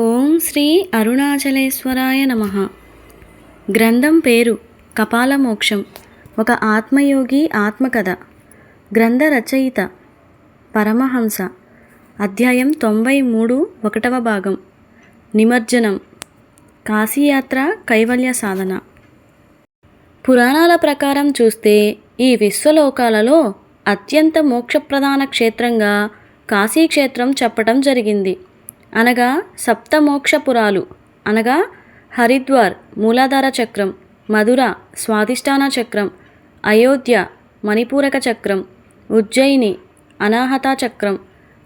ఓం శ్రీ అరుణాచలేశ్వరాయ నమ. గ్రంథం పేరు కపాలమోక్షం. ఒక ఆత్మయోగి ఆత్మకథ. గ్రంథ రచయిత పరమహంస. అధ్యాయం తొంభై మూడు ఒకటవ భాగం. నిమజ్జనం. కాశీయాత్ర కైవల్య సాధన. పురాణాల ప్రకారం చూస్తే ఈ విశ్వలోకాలలో అత్యంత మోక్షప్రధాన క్షేత్రంగా కాశీక్షేత్రం చెప్పటం జరిగింది. అనగా సప్తమోక్షపురాలు అనగా హరిద్వార్ మూలాధార చక్రం మధుర స్వాధిష్టాన చక్రం అయోధ్య మణిపూరక చక్రం ఉజ్జయిని అనాహత చక్రం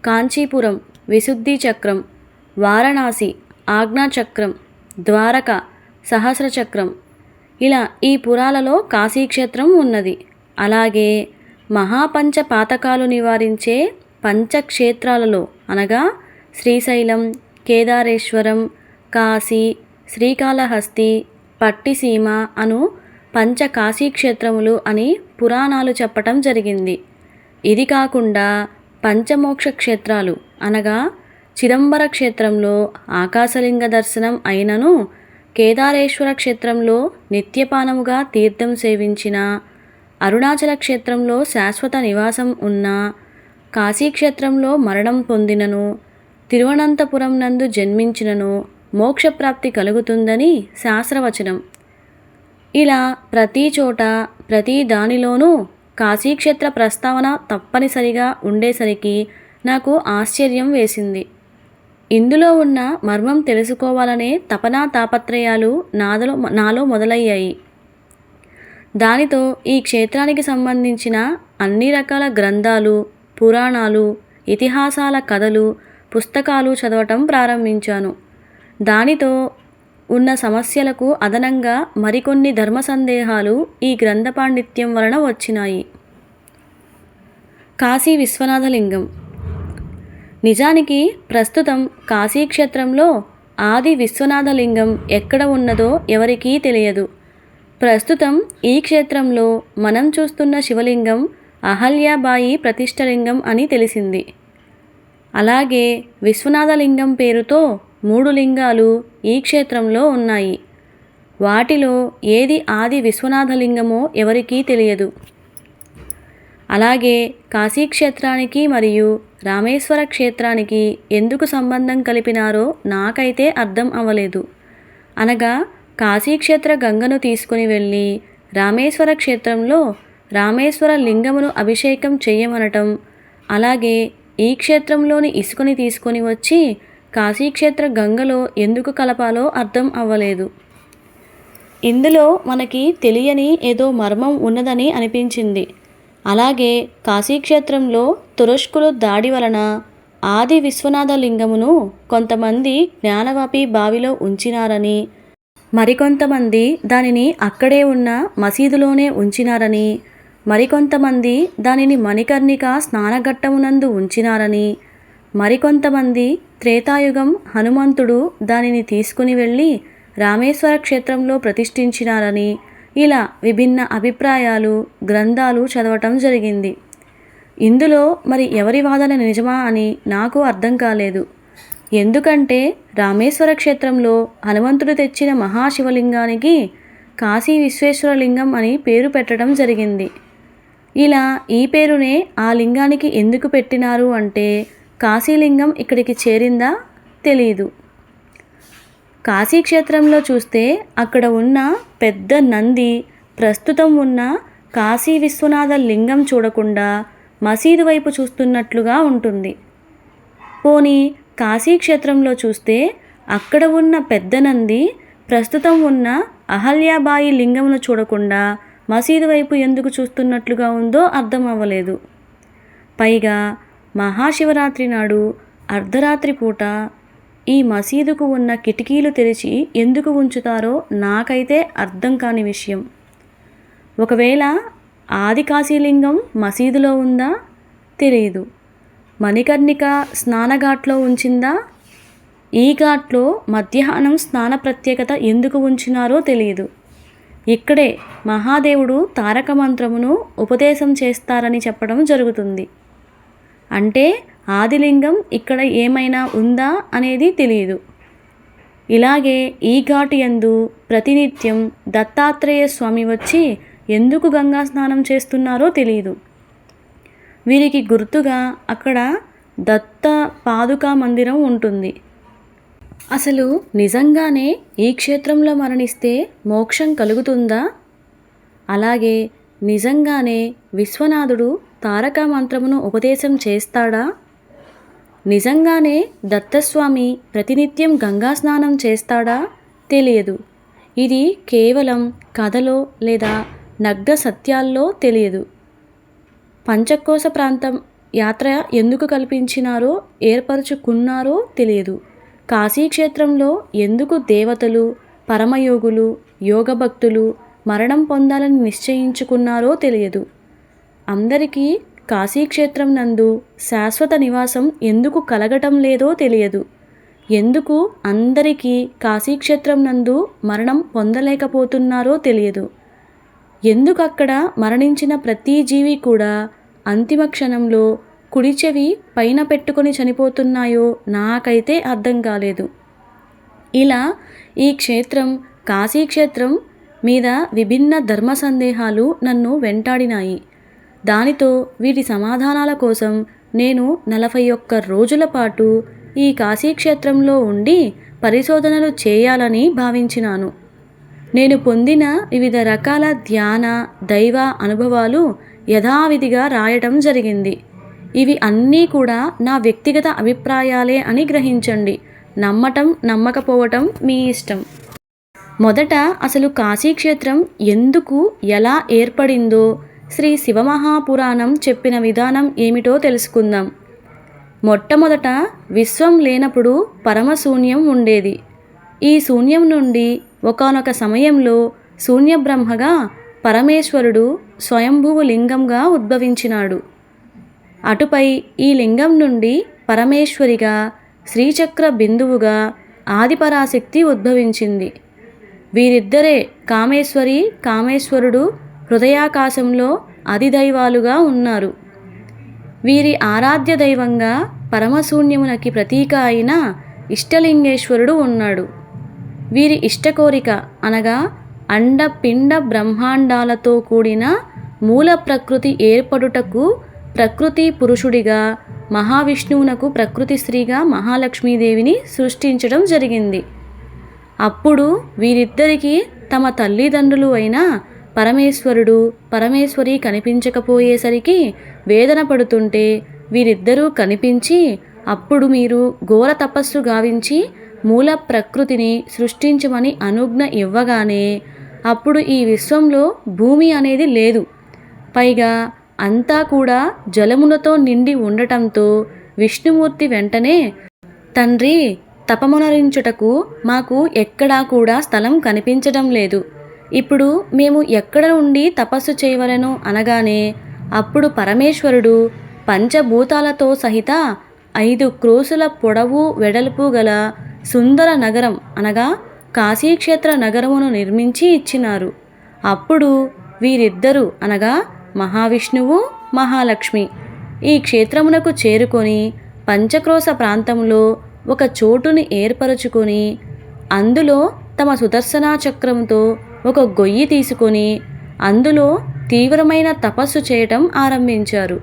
కాంచీపురం విశుద్ధి చక్రం వారణాసి ఆజ్ఞా చక్రం ద్వారక సహస్ర చక్రం. ఇలా ఈ పురాలలో కాశీక్షేత్రం ఉన్నది. అలాగే మహాపంచ పాతకాలు నివారించే పంచక్షేత్రాలలో అనగా శ్రీశైలం కేదారేశ్వరం కాశీ శ్రీకాళహస్తి పట్టిసీమ అను పంచ కాశీక్షేత్రములు అని పురాణాలు చెప్పటం జరిగింది. ఇది కాకుండా పంచమోక్ష క్షేత్రాలు అనగా చిదంబర క్షేత్రంలో ఆకాశలింగ దర్శనం అయినను కేదారేశ్వర క్షేత్రంలో నిత్యపానముగా తీర్థం సేవించిన అరుణాచల క్షేత్రంలో శాశ్వత నివాసం ఉన్న కాశీక్షేత్రంలో మరణం పొందినను తిరువనంతపురం నందు జన్మించినను మోక్షప్రాప్తి కలుగుతుందని శాస్త్రవచనం. ఇలా ప్రతి చోట ప్రతి దానిలోనూ కాశీక్షేత్ర ప్రస్తావన తప్పనిసరిగా ఉండేసరికి నాకు ఆశ్చర్యం వేసింది. ఇందులో ఉన్న మర్మం తెలుసుకోవాలనే తపనా తాపత్రయాలు నాదలో నాలో మొదలయ్యాయి. దానితో ఈ క్షేత్రానికి సంబంధించిన అన్ని రకాల గ్రంథాలు పురాణాలు ఇతిహాసాల కథలు పుస్తకాలు చదవటం ప్రారంభించాను. దానితో ఉన్న సమస్యలకు అదనంగా మరికొన్ని ధర్మ సందేహాలు ఈ గ్రంథ పాండిత్యం వలన వచ్చినాయి. కాశీ విశ్వనాథలింగం. నిజానికి ప్రస్తుతం కాశీక్షేత్రంలో ఆది విశ్వనాథలింగం ఎక్కడ ఉన్నదో ఎవరికీ తెలియదు. ప్రస్తుతం ఈ క్షేత్రంలో మనం చూస్తున్న శివలింగం అహల్యాబాయి ప్రతిష్టలింగం అని తెలిసింది. అలాగే విశ్వనాథలింగం పేరుతో మూడు లింగాలు ఈ క్షేత్రంలో ఉన్నాయి. వాటిలో ఏది ఆది విశ్వనాథలింగమో ఎవరికీ తెలియదు. అలాగే కాశీక్షేత్రానికి మరియు రామేశ్వర క్షేత్రానికి ఎందుకు సంబంధం కలిపినారో నాకైతే అర్థం అవ్వలేదు. అనగా కాశీక్షేత్ర గంగను తీసుకుని వెళ్ళి రామేశ్వర క్షేత్రంలో రామేశ్వర లింగమును అభిషేకం చేయమనటం అలాగే ఈ క్షేత్రంలోని ఇసుకని తీసుకొని వచ్చి కాశీక్షేత్ర గంగలో ఎందుకు కలపాలో అర్థం అవ్వలేదు. ఇందులో మనకి తెలియని ఏదో మర్మం ఉన్నదని అనిపించింది. అలాగే కాశీక్షేత్రంలో తురష్కులు దాడి వలన ఆది విశ్వనాథ లింగమును కొంతమంది జ్ఞానవాపి బావిలో ఉంచినారని మరికొంతమంది దానిని అక్కడే ఉన్న మసీదులోనే ఉంచినారని మరికొంతమంది దానిని మణికర్ణిక స్నానఘట్టమునందు ఉంచినారని మరికొంతమంది త్రేతాయుగం హనుమంతుడు దానిని తీసుకుని వెళ్ళి రామేశ్వర క్షేత్రంలో ప్రతిష్ఠించినారని ఇలా విభిన్న అభిప్రాయాలు గ్రంథాలు చదవటం జరిగింది. ఇందులో మరి ఎవరి వాదన నిజమా అని నాకు అర్థం కాలేదు. ఎందుకంటే రామేశ్వర క్షేత్రంలో హనుమంతుడు తెచ్చిన మహాశివలింగానికి కాశీ విశ్వేశ్వరలింగం అని పేరు పెట్టడం జరిగింది. ఇలా ఈ పేరునే ఆ లింగానికి ఎందుకు పెట్టినారు అంటే కాశీలింగం ఇక్కడికి చేరిందా తెలియదు కాశీక్షేత్రంలో చూస్తే అక్కడ ఉన్న పెద్ద నంది ప్రస్తుతం ఉన్న కాశీ విశ్వనాథ లింగం చూడకుండా మసీదు వైపు చూస్తున్నట్లుగా ఉంటుంది. పోనీ కాశీక్షేత్రంలో చూస్తే అక్కడ ఉన్న పెద్ద నంది ప్రస్తుతం ఉన్న అహల్యాబాయి లింగమును చూడకుండా మసీదు వైపు ఎందుకు చూస్తున్నట్లుగా ఉందో అర్థం అవ్వలేదు పైగా మహాశివరాత్రి నాడు అర్ధరాత్రి పూట ఈ మసీదుకు ఉన్న కిటికీలు తెరిచి ఎందుకు ఉంచుతారో నాకైతే అర్థం కాని విషయం. ఒకవేళ ఆది కాశీలింగం మసీదులో ఉందా? తెలియదు మణికర్ణిక స్నానఘాట్లో ఉంచిందా? ఈ ఘాట్లో మధ్యాహ్నం స్నాన ప్రత్యేకత ఎందుకు ఉంచినారో తెలియదు ఇక్కడే మహాదేవుడు తారక మంత్రమును ఉపదేశం చేస్తారని చెప్పడం జరుగుతుంది. అంటే ఆదిలింగం ఇక్కడ ఏమైనా ఉందా అనేది తెలియదు ఇలాగే ఈ ఘాటు యందు ప్రతినిత్యం దత్తాత్రేయ స్వామి వచ్చి ఎందుకు గంగా స్నానం చేస్తున్నారో తెలియదు వీరికి గుర్తుగా అక్కడ దత్త పాదుకా మందిరం ఉంటుంది. అసలు నిజంగానే ఈ క్షేత్రంలో మరణిస్తే మోక్షం కలుగుతుందా? అలాగే నిజంగానే విశ్వనాథుడు తారక మంత్రమును ఉపదేశం చేస్తాడా? నిజంగానే దత్తస్వామి ప్రతినిత్యం గంగా స్నానం చేస్తాడా? తెలియదు. ఇది కేవలం కథలో లేదా నగ్న సత్యాల్లో తెలియదు. పంచకోశ ప్రాంతం యాత్ర ఎందుకు కల్పించినారో ఏర్పరచుకున్నారో తెలియదు. కాశీక్షేత్రంలో ఎందుకు దేవతలు పరమయోగులు యోగభక్తులు మరణం పొందాలని నిశ్చయించుకున్నారో తెలియదు. అందరికీ కాశీక్షేత్రం నందు శాశ్వత నివాసం ఎందుకు కలగటం లేదో తెలియదు. ఎందుకు అందరికీ కాశీక్షేత్రం నందు మరణం పొందలేకపోతున్నారో తెలియదు. ఎందుకు అక్కడ మరణించిన ప్రతి జీవి కూడా అంతిమ క్షణంలో కుడి చెవి పైన పెట్టుకొని చనిపోతున్నాయో నాకైతే అర్థం కాలేదు. ఇలా ఈ క్షేత్రం కాశీక్షేత్రం మీద విభిన్న ధర్మ సందేహాలు నన్ను వెంటాడినాయి. దానితో వీటి సమాధానాల కోసం నేను నలభై ఒక్క రోజుల పాటు ఈ కాశీక్షేత్రంలో ఉండి పరిశోధనలు చేయాలని భావించినాను. నేను పొందిన వివిధ రకాల ధ్యాన దైవ అనుభవాలు యథావిధిగా రాయటం జరిగింది. ఇవి అన్నీ కూడా నా వ్యక్తిగత అభిప్రాయాలే అని గ్రహించండి. నమ్మటం నమ్మకపోవటం మీ ఇష్టం. మొదట అసలు కాశీక్షేత్రం ఎందుకు ఎలా ఏర్పడిందో శ్రీ శివమహాపురాణం చెప్పిన విధానం ఏమిటో తెలుసుకుందాం. మొట్టమొదట విశ్వం లేనప్పుడు పరమశూన్యం ఉండేది. ఈ శూన్యం నుండి ఒకానొక సమయంలో శూన్యబ్రహ్మగా పరమేశ్వరుడు స్వయంభువు లింగంగా ఉద్భవించినాడు. అటుపై ఈ లింగం నుండి పరమేశ్వరిగా శ్రీచక్ర బిందువుగా ఆదిపరాశక్తి ఉద్భవించింది. వీరిద్దరే కామేశ్వరి కామేశ్వరుడు హృదయాకాశంలో అధిదైవాలుగా ఉన్నారు. వీరి ఆరాధ్య దైవంగా పరమశూన్యమునకి ప్రతీక అయిన ఇష్టలింగేశ్వరుడు ఉన్నాడు. వీరి ఇష్టకోరిక అనగా అండపిండ బ్రహ్మాండాలతో కూడిన మూల ప్రకృతి ఏర్పడుటకు ప్రకృతి పురుషుడిగా మహావిష్ణువునకు ప్రకృతి స్త్రీగా మహాలక్ష్మీదేవిని సృష్టించడం జరిగింది. అప్పుడు వీరిద్దరికీ తమ తల్లిదండ్రులు అయిన పరమేశ్వరుడు పరమేశ్వరి కనిపించకపోయేసరికి వేదన పడుతుంటే వీరిద్దరూ కనిపించి అప్పుడు మీరు ఘోర తపస్సు గావించి మూల ప్రకృతిని సృష్టించమని అనుజ్ఞ ఇవ్వగానే అప్పుడు ఈ విశ్వంలో భూమి అనేది లేదు. పైగా అంతా కూడా జలములతో నిండి ఉండటంతో విష్ణుమూర్తి వెంటనే తండ్రి తపమునరించుటకు మాకు ఎక్కడా కూడా స్థలం కనిపించడం లేదు. ఇప్పుడు మేము ఎక్కడ నుండి తపస్సు చేయవలను? అనగానే అప్పుడు పరమేశ్వరుడు పంచభూతాలతో సహిత ఐదు క్రోసుల పొడవు వెడల్పు గల సుందర నగరం అనగా కాశీక్షేత్ర నగరమును నిర్మించి ఇచ్చినారు. అప్పుడు వీరిద్దరూ అనగా మహావిష్ణువు మహాలక్ష్మి. ఈ క్షేత్రమునకు చేరుకొని పంచక్రోశ ప్రాంతంలో ఒక చోటుని ఏర్పరచుకొని అందులో తమ సుదర్శనా చక్రంతో ఒక గొయ్యి తీసుకొని అందులో తీవ్రమైన తపస్సు చేయటం ఆరంభించారు.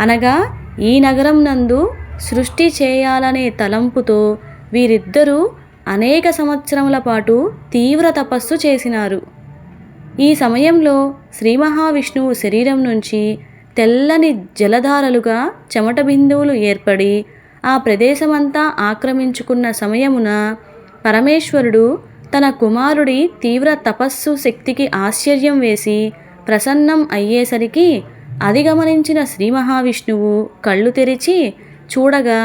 అనగా ఈ నగరం నందు సృష్టి చేయాలనే తలంపుతో వీరిద్దరూ అనేక సంవత్సరముల పాటు తీవ్ర తపస్సు చేసినారు. ఈ సమయంలో శ్రీ మహావిష్ణువు శరీరం నుంచి తెల్లని జలధారలుగా చెమట బిందువులు ఏర్పడి ఆ ప్రదేశమంతా ఆక్రమించుకున్న సమయమున పరమేశ్వరుడు తన కుమారుడి తీవ్ర తపస్సు శక్తికి ఆశ్చర్యం వేసి ప్రసన్నం అయ్యేసరికి అది గమనించిన శ్రీ మహావిష్ణువు కళ్ళు తెరిచి చూడగా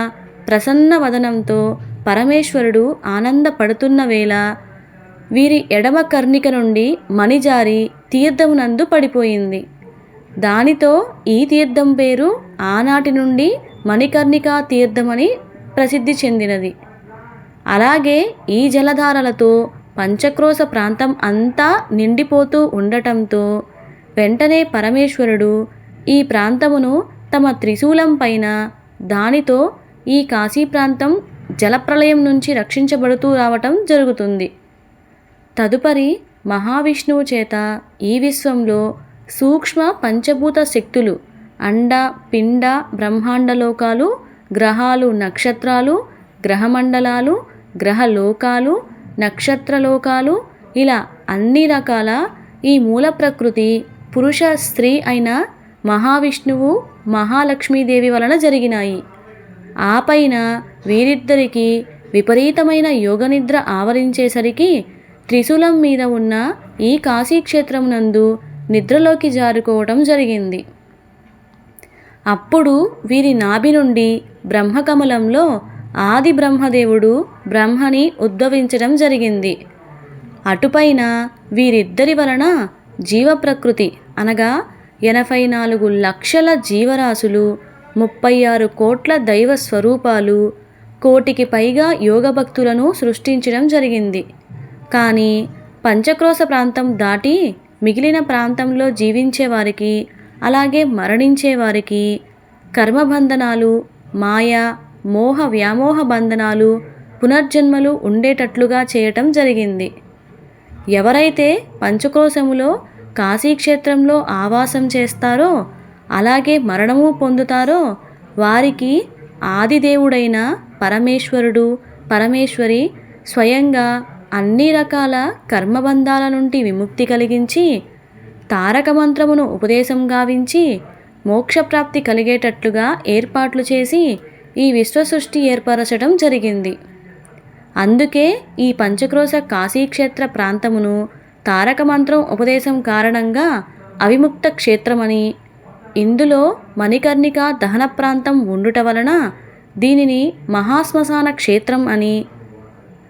ప్రసన్న వదనంతో పరమేశ్వరుడు ఆనందపడుతున్న వేళ వీరి ఎడమ కర్ణిక నుండి మణిజారి తీర్థమునందు పడిపోయింది. దానితో ఈ తీర్థం పేరు ఆనాటి నుండి మణికర్ణికా తీర్థమని ప్రసిద్ధి చెందినది. అలాగే ఈ జలధారలతో పంచక్రోశ ప్రాంతం అంతా నిండిపోతూ ఉండటంతో వెంటనే పరమేశ్వరుడు ఈ ప్రాంతమును తమ త్రిశూలం పైన దానితో ఈ కాశీ ప్రాంతం జలప్రలయం నుంచి రక్షించబడుతూ రావటం జరుగుతుంది. తదుపరి మహావిష్ణువు చేత ఈ విశ్వంలో సూక్ష్మ పంచభూత శక్తులు అండ పిండ బ్రహ్మాండ లోకాలు గ్రహాలు నక్షత్రాలు గ్రహమండలాలు గ్రహలోకాలు నక్షత్రలోకాలు ఇలా అన్ని రకాల ఈ మూల ప్రకృతి పురుష స్త్రీ అయిన మహావిష్ణువు మహాలక్ష్మీదేవి వలన జరిగినాయి. ఆపైన వీరిద్దరికీ విపరీతమైన యోగనిద్ర ఆవరించేసరికి త్రిశూలం మీద ఉన్న ఈ కాశీక్షేత్రం నందు నిద్రలోకి జారుకోవటం జరిగింది. అప్పుడు వీరి నాభి నుండి బ్రహ్మకమలంలో ఆది బ్రహ్మదేవుడు బ్రహ్మని ఉద్భవించడం జరిగింది. అటుపైన వీరిద్దరి వలన జీవప్రకృతి అనగా ఎనభై నాలుగు లక్షల జీవరాశులు ముప్పై ఆరు కోట్ల దైవ స్వరూపాలు కోటికి పైగా యోగ భక్తులను సృష్టించడం జరిగింది. కానీ పంచక్రోశ ప్రాంతం దాటి మిగిలిన ప్రాంతంలో జీవించే వారికి అలాగే మరణించే వారికి కర్మబంధనాలు మాయ మోహ వ్యామోహ బంధనాలు పునర్జన్మలు ఉండేటట్లుగా చేయటం జరిగింది. ఎవరైతే పంచకోశములో కాశీక్షేత్రంలో ఆవాసం చేస్తారో అలాగే మరణము పొందుతారో వారికి ఆదిదేవుడైన పరమేశ్వరుడు పరమేశ్వరి స్వయంగా అన్ని రకాల కర్మబంధాల నుండి విముక్తి కలిగించి తారక మంత్రమును ఉపదేశం గావించి మోక్షప్రాప్తి కలిగేటట్లుగా ఏర్పాట్లు చేసి ఈ విశ్వసృష్టి ఏర్పరచడం జరిగింది. అందుకే ఈ పంచక్రోశ కాశీక్షేత్ర ప్రాంతమును తారక మంత్రం ఉపదేశం కారణంగా అవిముక్త క్షేత్రమని ఇందులో మణికర్ణిక దహన ప్రాంతం ఉండుట వలన దీనిని మహాశ్మశాన క్షేత్రం అని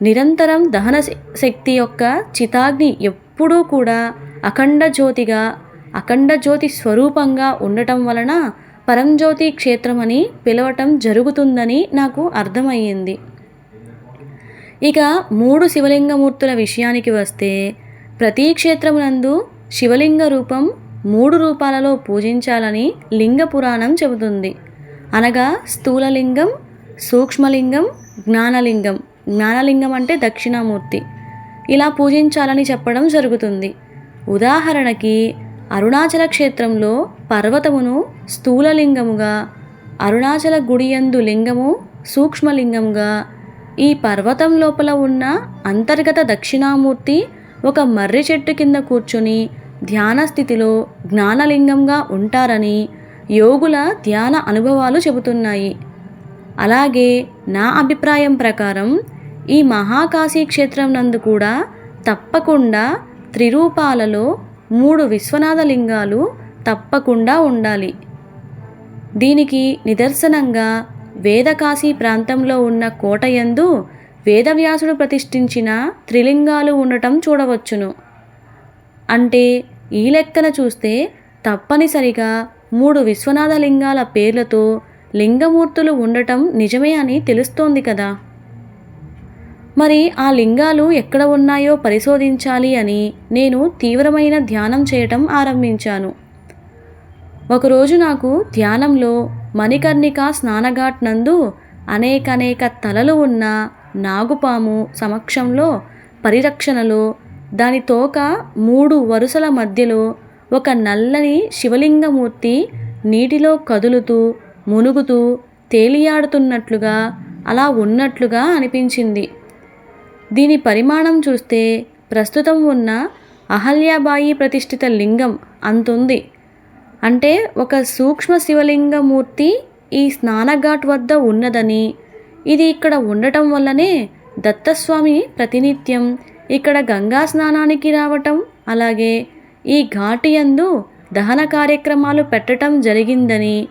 నిరంతరం దహన శక్తి యొక్క చితాగ్ని ఎప్పుడూ కూడా అఖండ జ్యోతిగా అఖండ జ్యోతి స్వరూపంగా ఉండటం వలన పరంజ్యోతి క్షేత్రం అని పిలవటం జరుగుతుందని నాకు అర్థమయ్యింది. ఇక మూడు శివలింగమూర్తుల విషయానికి వస్తే ప్రతి క్షేత్రమునందు శివలింగ రూపం మూడు రూపాలలో పూజించాలని లింగ పురాణం చెబుతుంది. అనగా స్థూలలింగం సూక్ష్మలింగం జ్ఞానలింగం. జ్ఞానలింగం అంటే దక్షిణామూర్తి. ఇలా పూజించాలని చెప్పడం జరుగుతుంది. ఉదాహరణకి అరుణాచల క్షేత్రంలో పర్వతమును స్థూలలింగముగా అరుణాచల గుడియందు లింగము సూక్ష్మలింగముగా ఈ పర్వతం లోపల ఉన్న అంతర్గత దక్షిణామూర్తి ఒక మర్రి చెట్టు కింద కూర్చుని ధ్యాన స్థితిలో జ్ఞానలింగంగా ఉంటారని యోగుల ధ్యాన అనుభవాలు చెబుతున్నాయి. అలాగే నా అభిప్రాయం ప్రకారం ఈ మహాకాశీ క్షేత్రం నందు కూడా తప్పకుండా త్రిరూపాలలో మూడు విశ్వనాథ లింగాలు తప్పకుండా ఉండాలి. దీనికి నిదర్శనంగా వేదకాశీ ప్రాంతంలో ఉన్న కోటయందు వేదవ్యాసుడు ప్రతిష్ఠించిన త్రిలింగాలు ఉండటం చూడవచ్చును. అంటే ఈ లెక్కన చూస్తే తప్పనిసరిగా మూడు విశ్వనాథ లింగాల పేర్లతో లింగమూర్తులు ఉండటం నిజమే అని తెలుస్తోంది కదా. మరి ఆ లింగాలు ఎక్కడ ఉన్నాయో పరిశోధించాలి అని నేను తీవ్రమైన ధ్యానం చేయటం ఆరంభించాను. ఒకరోజు నాకు ధ్యానంలో మణికర్ణిక స్నానఘాట్ నందు అనేకనేక తలలు ఉన్న నాగుపాము సమక్షంలో పరిరక్షణలో దాని తోక మూడు వరుసల మధ్యలో ఒక నల్లని శివలింగమూర్తి నీటిలో కదులుతూ మునుగుతూ తేలియాడుతున్నట్లుగా అలా ఉన్నట్లుగా అనిపించింది. దీని పరిమాణం చూస్తే ప్రస్తుతం ఉన్న అహల్యాబాయి ప్రతిష్ఠిత లింగం అంతుంది. అంటే ఒక సూక్ష్మ శివలింగమూర్తి ఈ స్నానఘాట్ వద్ద ఉన్నదని ఇది ఇక్కడ ఉండటం వల్లనే దత్తస్వామి ప్రతినిత్యం ఇక్కడ గంగా స్నానానికి రావటం అలాగే ఈ ఘాటియందు దహన కార్యక్రమాలు పెట్టటం జరిగిందని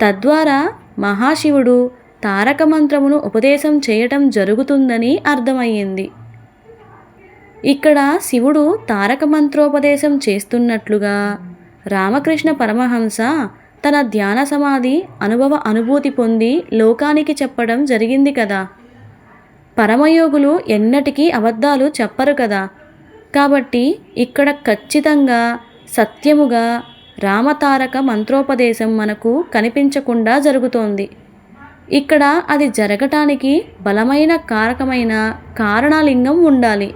తద్వారా మహాశివుడు తారక మంత్రమును ఉపదేశం చేయటం జరుగుతుందని అర్థమయ్యింది. ఇక్కడ శివుడు తారక మంత్రోపదేశం చేస్తున్నట్లుగా రామకృష్ణ పరమహంస తన ధ్యాన సమాధి అనుభవ అనుభూతి పొంది లోకానికి చెప్పడం జరిగింది కదా. పరమయోగులు ఎన్నటికీ అబద్ధాలు చెప్పరు కదా. కాబట్టి ఇక్కడ ఖచ్చితంగా సత్యముగా రామతారక మంత్రోపదేశం మనకు కనిపించకుండా జరుగుతోంది. ఇక్కడ అది జరగటానికి బలమైన కారకమైన కారణలింగం ఉండాలి.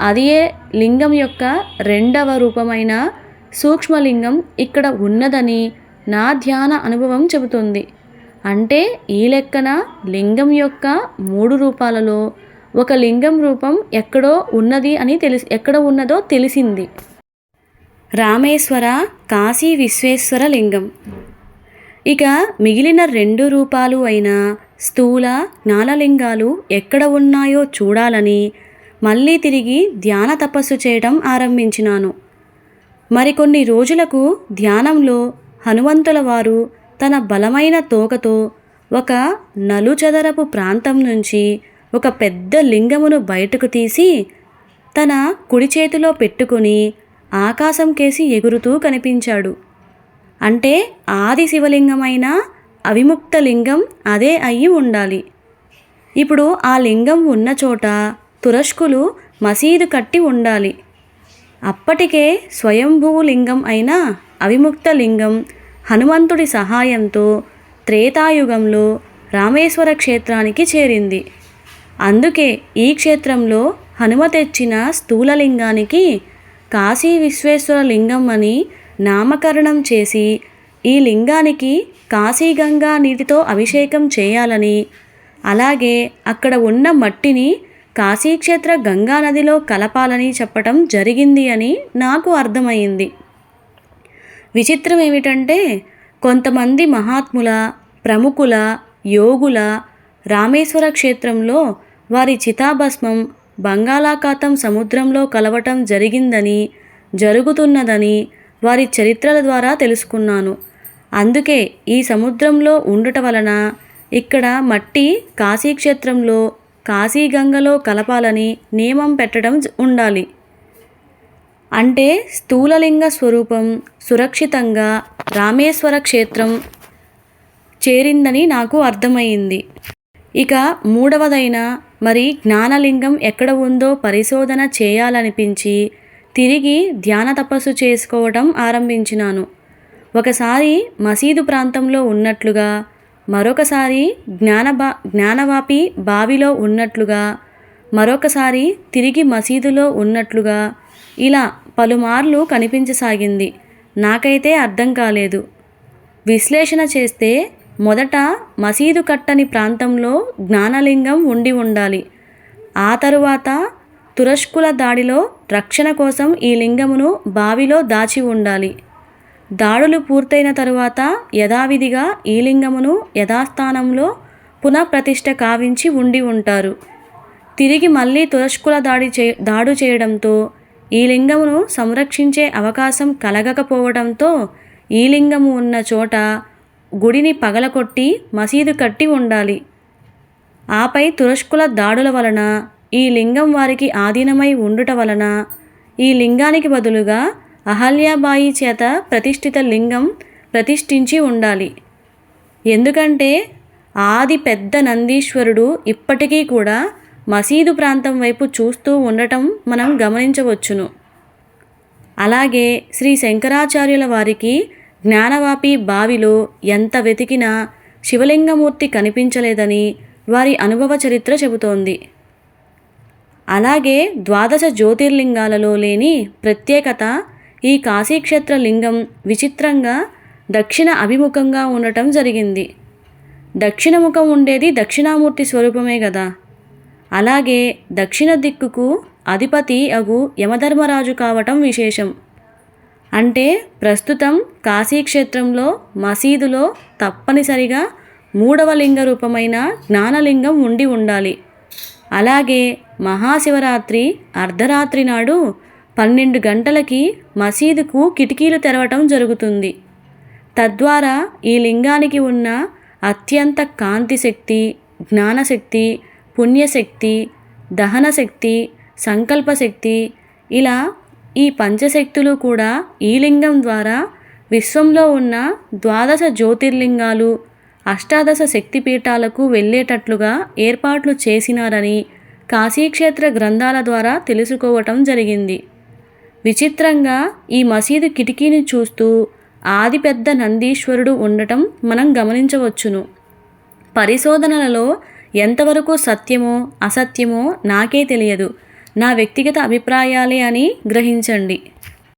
అదియే లింగం యొక్క రెండవ రూపమైన సూక్ష్మలింగం ఇక్కడ ఉన్నదని నా ధ్యాన అనుభవం చెబుతుంది. అంటే ఈ లెక్కన లింగం యొక్క మూడు రూపాలలో ఒక లింగం రూపం ఎక్కడో ఉన్నది అని తెలిసి ఎక్కడ ఉన్నదో తెలిసింది. రామేశ్వర కాశీ విశ్వేశ్వర లింగం. ఇక మిగిలిన రెండు రూపాలు అయిన స్థూల జ్ఞానలింగాలు ఎక్కడ ఉన్నాయో చూడాలని మళ్ళీ తిరిగి ధ్యాన తపస్సు చేయడం ఆరంభించినాను. మరికొన్ని రోజులకు ధ్యానంలో హనుమంతుల వారు తన బలమైన తోకతో ఒక నలుచదరపు ప్రాంతం నుంచి ఒక పెద్ద లింగమును బయటకు తీసి తన కుడి చేతిలో పెట్టుకొని ఆకాశం కేసి ఎగురుతూ కనిపించాడు. అంటే ఆది శివలింగమైన అవిముక్త లింగం అదే అయి ఉండాలి. ఇప్పుడు ఆ లింగం ఉన్న చోట తురష్కులు మసీదు కట్టి ఉండాలి. అప్పటికే స్వయంభువు లింగం అయిన అవిముక్త లింగం హనుమంతుడి సహాయంతో త్రేతాయుగంలో రామేశ్వర క్షేత్రానికి చేరింది. అందుకే ఈ క్షేత్రంలో హనుమ తెచ్చిన స్థూలలింగానికి కాశీ విశ్వేశ్వర లింగం అని నామకరణం చేసి ఈ లింగానికి కాశీగంగా నీటితో అభిషేకం చేయాలని. అలాగే అక్కడ ఉన్న మట్టిని కాశీక్షేత్ర గంగా నదిలో కలపాలని చెప్పటం జరిగింది అని నాకు అర్థమైంది. విచిత్రం ఏమిటంటే కొంతమంది మహాత్ముల ప్రముఖుల యోగుల రామేశ్వర క్షేత్రంలో వారి చితాభస్మం బంగాళాఖాతం సముద్రంలో కలవటం జరిగిందని జరుగుతున్నదని వారి చరిత్రల ద్వారా తెలుసుకున్నాను. అందుకే ఈ సముద్రంలో ఉండటం వలన ఇక్కడ మట్టి కాశీక్షేత్రంలో కాశీగంగలో కలపాలని నియమం పెట్టడం ఉండాలి. అంటే స్థూలలింగ స్వరూపం సురక్షితంగా రామేశ్వర క్షేత్రం చేరిందని నాకు అర్థమైంది. ఇక మూడవదైన మరి జ్ఞానలింగం ఎక్కడ ఉందో పరిశోధన చేయాలనిపించి తిరిగి ధ్యాన తపస్సు చేసుకోవడం ఆరంభించినాను. ఒకసారి మసీదు ప్రాంతంలో ఉన్నట్లుగా మరొకసారి జ్ఞానబా జ్ఞానవాపి బావిలో ఉన్నట్లుగా మరొకసారి తిరిగి మసీదులో ఉన్నట్లుగా ఇలా పలుమార్లు కనిపించసాగింది. నాకైతే అర్థం కాలేదు. విశ్లేషణ చేస్తే మొదట మసీదు కట్టని ప్రాంతంలో జ్ఞానలింగం ఉండి ఉండాలి. ఆ తరువాత తురష్కుల దాడిలో రక్షణ కోసం ఈ లింగమును బావిలో దాచి ఉండాలి. దాడులు పూర్తయిన తరువాత యథావిధిగా ఈ లింగమును యథాస్థానంలో పునఃప్రతిష్ఠ కావించి ఉండి ఉంటారు. తిరిగి మళ్ళీ తురష్కుల దాడి చే దాడు చేయడంతో ఈ లింగమును సంరక్షించే అవకాశం కలగకపోవడంతో ఈ లింగము ఉన్న చోట గుడిని పగలకొట్టి మసీదు కట్టి ఉండాలి. ఆపై తురష్కుల దాడుల వలన ఈ లింగం వారికి ఆధీనమై ఉండుట వలన ఈ లింగానికి బదులుగా అహల్యాబాయి చేత ప్రతిష్ఠిత లింగం ప్రతిష్ఠించి ఉండాలి. ఎందుకంటే ఆది పెద్ద నందీశ్వరుడు ఇప్పటికీ కూడా మసీదు ప్రాంతం వైపు చూస్తూ ఉండటం మనం గమనించవచ్చును. అలాగే శ్రీ శంకరాచార్యుల వారికి జ్ఞానవాపి బావిలో ఎంత వెతికినా శివలింగమూర్తి కనిపించలేదని వారి అనుభవ చరిత్ర చెబుతోంది. అలాగే ద్వాదశ జ్యోతిర్లింగాలలో లేని ప్రత్యేకత ఈ కాశీక్షేత్ర లింగం విచిత్రంగా దక్షిణ అభిముఖంగా ఉండటం జరిగింది. దక్షిణముఖం ఉండేది దక్షిణామూర్తి స్వరూపమే కదా అలాగే దక్షిణ దిక్కుకు అధిపతి అగు యమధర్మరాజు కావటం విశేషం. అంటే ప్రస్తుతం కాశీక్షేత్రంలో మసీదులో తప్పనిసరిగా మూడవ లింగ రూపమైన జ్ఞానలింగం ఉండి ఉండాలి. అలాగే మహాశివరాత్రి అర్ధరాత్రి నాడు పన్నెండు గంటలకి మసీదుకు కిటికీలు తెరవటం జరుగుతుంది. తద్వారా ఈ లింగానికి ఉన్న అత్యంత కాంతి శక్తి జ్ఞానశక్తి పుణ్యశక్తి దహనశక్తి సంకల్పశక్తి ఇలా ఈ పంచశక్తులు కూడా ఈ లింగం ద్వారా విశ్వంలో ఉన్న ద్వాదశ జ్యోతిర్లింగాలు అష్టాదశ శక్తిపీఠాలకు వెళ్ళేటట్లుగా ఏర్పాట్లు చేసినారని కాశీక్షేత్ర గ్రంథాల ద్వారా తెలుసుకోవటం జరిగింది. విచిత్రంగా ఈ మసీదు కిటికీని చూస్తూ ఆది పెద్ద నందీశ్వరుడు ఉండటం మనం గమనించవచ్చును. పరిశోధనలలో ఎంతవరకు సత్యమో అసత్యమో నాకే తెలియదు. నా వ్యక్తిగత అభిప్రాయాలే అని గ్రహించండి.